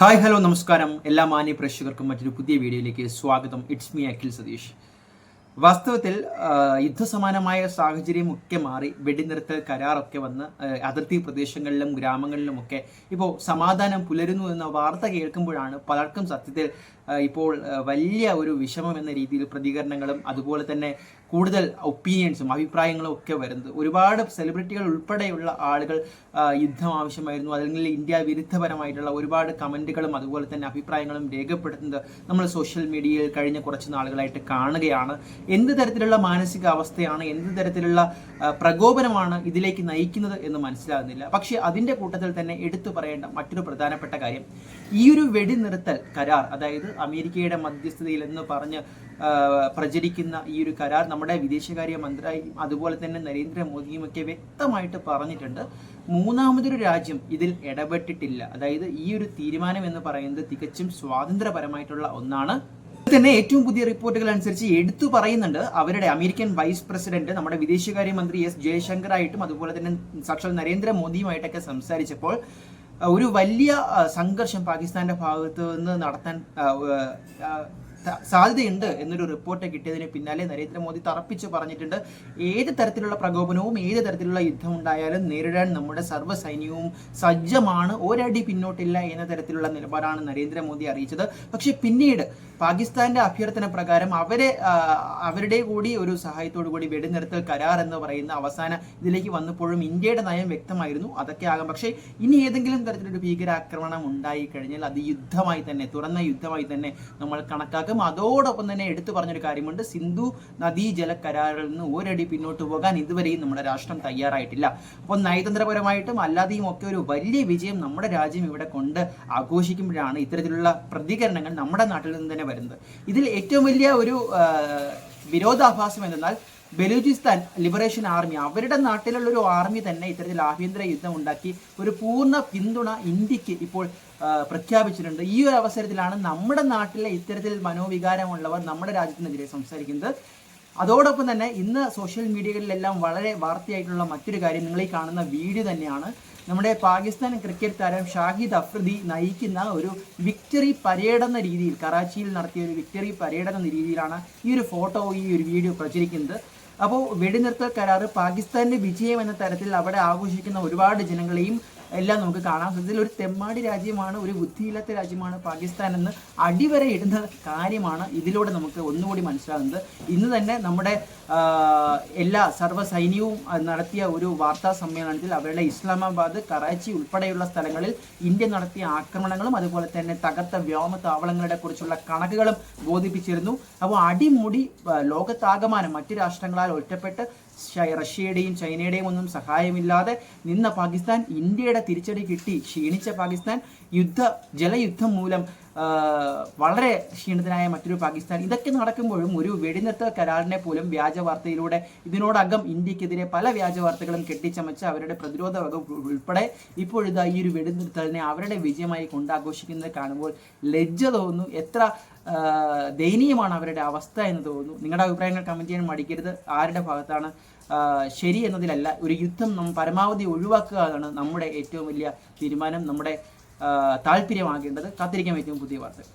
Hi hello നമസ്കാരം. എല്ലാ മാന്യ പ്രേക്ഷകർക്കും മറ്റൊരു പുതിയ വീഡിയോയിലേക്ക് സ്വാഗതം. It's me Akhil Satheesh. വാസ്തവത്തിൽ യുദ്ധസമാനമായ സാഹചര്യമൊക്കെ മാറി വെടിനിർത്തൽ കരാറൊക്കെ വന്ന് അതിർത്തി പ്രദേശങ്ങളിലും ഗ്രാമങ്ങളിലുമൊക്കെ ഇപ്പോൾ സമാധാനം പുലരുന്നു എന്ന വാർത്ത കേൾക്കുമ്പോഴാണ് പലർക്കും സത്യത്തിൽ ഇപ്പോൾ വലിയ ഒരു വിഷമം എന്ന രീതിയിൽ പ്രതികരണങ്ങളും അതുപോലെ തന്നെ കൂടുതൽ ഒപ്പീനിയൻസും അഭിപ്രായങ്ങളും ഒക്കെ വരുന്നത്. ഒരുപാട് സെലിബ്രിറ്റികൾ ഉൾപ്പെടെയുള്ള ആളുകൾ യുദ്ധം ആവശ്യമായിരുന്നു. അല്ലെങ്കിൽ ഇന്ത്യ വിരുദ്ധപരമായിട്ടുള്ള ഒരുപാട് കമന്റുകളും അതുപോലെ തന്നെ അഭിപ്രായങ്ങളും രേഖപ്പെടുത്തുന്നത് നമ്മൾ സോഷ്യൽ മീഡിയയിൽ കഴിഞ്ഞ കുറച്ച് നാളുകളായിട്ട് കാണുകയാണ്. എന്ത് തരത്തിലുള്ള മാനസികാവസ്ഥയാണ് എന്ത് തരത്തിലുള്ള പ്രകോപനമാണ് ഇതിലേക്ക് നയിക്കുന്നത് എന്ന് മനസ്സിലാകുന്നില്ല. പക്ഷേ അതിന്റെ കൂട്ടത്തിൽ തന്നെ എടുത്തു പറയേണ്ട മറ്റൊരു പ്രധാനപ്പെട്ട കാര്യം ഈ ഒരു വെടിനിർത്തൽ കരാർ അതായത് അമേരിക്കയുടെ മധ്യസ്ഥതയിൽ എന്ന് പറഞ്ഞ് പ്രചരിക്കുന്ന ഈ ഒരു കരാർ നമ്മുടെ വിദേശകാര്യ മന്ത്രി അതുപോലെ തന്നെ നരേന്ദ്രമോദിയും ഒക്കെ വ്യക്തമായിട്ട് പറഞ്ഞിട്ടുണ്ട്. മൂന്നാമതൊരു രാജ്യം ഇതിൽ ഇടപെട്ടിട്ടില്ല. അതായത് ഈ ഒരു തീരുമാനം എന്ന് പറയുന്നത് തികച്ചും സ്വാതന്ത്ര്യപരമായിട്ടുള്ള ഒന്നാണ്. തന്നെ ഏറ്റവും പുതിയ റിപ്പോർട്ടുകൾ അനുസരിച്ച് എടുത്തു പറയുന്നുണ്ട്. അവരുടെ അമേരിക്കൻ വൈസ് പ്രസിഡന്റ് നമ്മുടെ വിദേശകാര്യ മന്ത്രി എസ് ജയശങ്കറായിട്ടും അതുപോലെ തന്നെ സാക്ഷാൽ നരേന്ദ്രമോദിയുമായിട്ടൊക്കെ സംസാരിച്ചപ്പോൾ ഒരു വലിയ സംഘർഷം പാകിസ്ഥാന്റെ ഭാഗത്ത് നിന്ന് നടത്താൻ സാധ്യതയുണ്ട് എന്നൊരു റിപ്പോർട്ട് കിട്ടിയതിന് പിന്നാലെ നരേന്ദ്രമോദി തറപ്പിച്ച് പറഞ്ഞിട്ടുണ്ട്. ഏത് തരത്തിലുള്ള പ്രകോപനവും ഏത് തരത്തിലുള്ള യുദ്ധം ഉണ്ടായാലും നേരിടാൻ നമ്മുടെ സർവസൈന്യവും സജ്ജമാണ്. ഒരടി പിന്നോട്ടില്ല എന്ന തരത്തിലുള്ള നിലപാടാണ് നരേന്ദ്രമോദി അറിയിച്ചത്. പക്ഷെ പിന്നീട് പാകിസ്ഥാന്റെ അഭ്യർത്ഥന പ്രകാരം അവരെ അവരുടെ കൂടി ഒരു സഹായത്തോടു കൂടി വെടിനിർത്തൽ കരാർ എന്ന് പറയുന്ന അവസാന ഇതിലേക്ക് വന്നപ്പോഴും ഇന്ത്യയുടെ നയം വ്യക്തമായിരുന്നു. അതൊക്കെ ആകാം. പക്ഷേ ഇനി ഏതെങ്കിലും തരത്തിലൊരു ഭീകരാക്രമണം ഉണ്ടായി കഴിഞ്ഞാൽ അത് യുദ്ധമായി തന്നെ തുറന്ന യുദ്ധമായി തന്നെ നമ്മൾ കണക്കാക്കും. അതോടൊപ്പം തന്നെ എടുത്തു പറഞ്ഞൊരു കാര്യമുണ്ട്. സിന്ധു നദീജല കരാറിൽ നിന്ന് ഒരടി പിന്നോട്ട് പോകാൻ ഇതുവരെയും നമ്മുടെ രാഷ്ട്രം തയ്യാറായിട്ടില്ല. അപ്പോൾ നയതന്ത്രപരമായിട്ടും അല്ലാതെയും ഒക്കെ ഒരു വലിയ വിജയം നമ്മുടെ രാജ്യം ഇവിടെ കൊണ്ട് ആഘോഷിക്കുമ്പോഴാണ് ഇത്തരത്തിലുള്ള പ്രതികരണങ്ങൾ നമ്മുടെ നാട്ടിൽ നിന്ന് തന്നെ വരുന്നത്. ഇതിൽ ഏറ്റവും വലിയ ഒരു വിരോധാഭാസം എന്തെന്നാൽ ബലൂചിസ്ഥാൻ ലിബറേഷൻ ആർമി അവരുടെ നാട്ടിലുള്ള ഒരു ആർമി തന്നെ ഇത്തരത്തിൽ ആഭ്യന്തര യുദ്ധം ഉണ്ടാക്കി ഒരു പൂർണ പിന്തുണ ഇന്ത്യയ്ക്ക് ഇപ്പോൾ പ്രഖ്യാപിച്ചിട്ടുണ്ട്. ഈ ഒരു അവസരത്തിലാണ് നമ്മുടെ നാട്ടിലെ ഇത്തരത്തിൽ മനോവികാരമുള്ളവർ നമ്മുടെ രാജ്യത്തിനെതിരെ സംസാരിക്കുന്നത്. അതോടൊപ്പം തന്നെ ഇന്ന് സോഷ്യൽ മീഡിയകളിലെല്ലാം വളരെ വാർത്തയായിട്ടുള്ള മറ്റൊരു കാര്യം നിങ്ങൾ ഈ കാണുന്ന വീഡിയോ തന്നെയാണ്. നമ്മുടെ പാകിസ്ഥാൻ ക്രിക്കറ്റ് താരം ഷാഹിദ് അഫ്രിദി നയിക്കുന്ന ഒരു വിക്ടറി പരേഡ് എന്ന രീതിയിൽ കറാച്ചിയിൽ നടത്തിയ ഒരു വിക്ടറി പരേഡ് എന്ന രീതിയിലാണ് ഈ ഒരു ഫോട്ടോ ഈ ഒരു വീഡിയോ പ്രചരിക്കുന്നത്. അപ്പോൾ വെടിനിർത്തൽ കരാറ് പാകിസ്ഥാന്റെ വിജയം എന്ന തരത്തിൽ അവിടെ ആഘോഷിക്കുന്ന ഒരുപാട് ജനങ്ങളെയും എല്ലാം നമുക്ക് കാണാം. ഇതിൽ ഒരു തെമ്മാടി രാജ്യമാണ് ഒരു ബുദ്ധിയില്ലാത്ത രാജ്യമാണ് പാകിസ്ഥാൻ എന്ന് അടിവരെ ഇടുന്ന കാര്യമാണ് ഇതിലൂടെ നമുക്ക് ഒന്നുകൂടി മനസ്സിലാകുന്നത്. ഇന്ന് തന്നെ നമ്മുടെ എല്ലാ സർവ സൈന്യവും നടത്തിയ ഒരു വാർത്താ സമ്മേളനത്തിൽ അവരുടെ ഇസ്ലാമാബാദ് കറാച്ചി ഉൾപ്പെടെയുള്ള സ്ഥലങ്ങളിൽ ഇന്ത്യ നടത്തിയ ആക്രമണങ്ങളും അതുപോലെ തന്നെ തകർത്ത വ്യോമ താവളങ്ങളുടെ കുറിച്ചുള്ള കണക്കുകളും ബോധിപ്പിച്ചിരുന്നു. അപ്പോൾ അടിമുടി ലോകത്താകമാനം മറ്റു രാഷ്ട്രങ്ങളാൽ ഒറ്റപ്പെട്ട് റഷ്യയുടെയും ചൈനയുടെയും ഒന്നും സഹായമില്ലാതെ നിന്ന പാകിസ്ഥാൻ ഇന്ത്യയുടെ തിരിച്ചടി കിട്ടി. ക്ഷീണിച്ച പാകിസ്ഥാൻ യുദ്ധ ജലയുദ്ധം മൂലം വളരെ ക്ഷീണിതനായ മറ്റൊരു പാകിസ്ഥാൻ ഇതൊക്കെ നടക്കുമ്പോഴും ഒരു വെടിനിർത്തൽ കരാറിനെ പോലും വ്യാജ വാർത്തയിലൂടെ ഇതിനോടകം ഇന്ത്യക്കെതിരെ പല വ്യാജ വാർത്തകളും കെട്ടിച്ചമച്ച് അവരുടെ പ്രതിരോധ വകുപ്പ് ഉൾപ്പെടെ ഇപ്പോഴിതാ ഈ ഒരു വെടിനിർത്തലിനെ അവരുടെ വിജയമായി കൊണ്ടാഘോഷിക്കുന്നത് കാണുമ്പോൾ ലജ്ജ തോന്നുന്നു. എത്ര ദയനീയമാണ് അവരുടെ അവസ്ഥ എന്ന് തോന്നുന്നു. നിങ്ങളുടെ അഭിപ്രായങ്ങൾ കമന്റ് ചെയ്യാൻ മടിക്കരുത്. ആരുടെ ഭാഗത്താണ് ശരി എന്നതിലല്ല. ഒരു യുദ്ധം നാം പരമാവധി ഒഴിവാക്കുക എന്നാണ് നമ്മുടെ ഏറ്റവും വലിയ തീരുമാനം. നമ്മുടെ താല്പര്യമാകേണ്ടത് കാത്തിരിക്കാൻ ഏറ്റവും പുതിയ വാർത്ത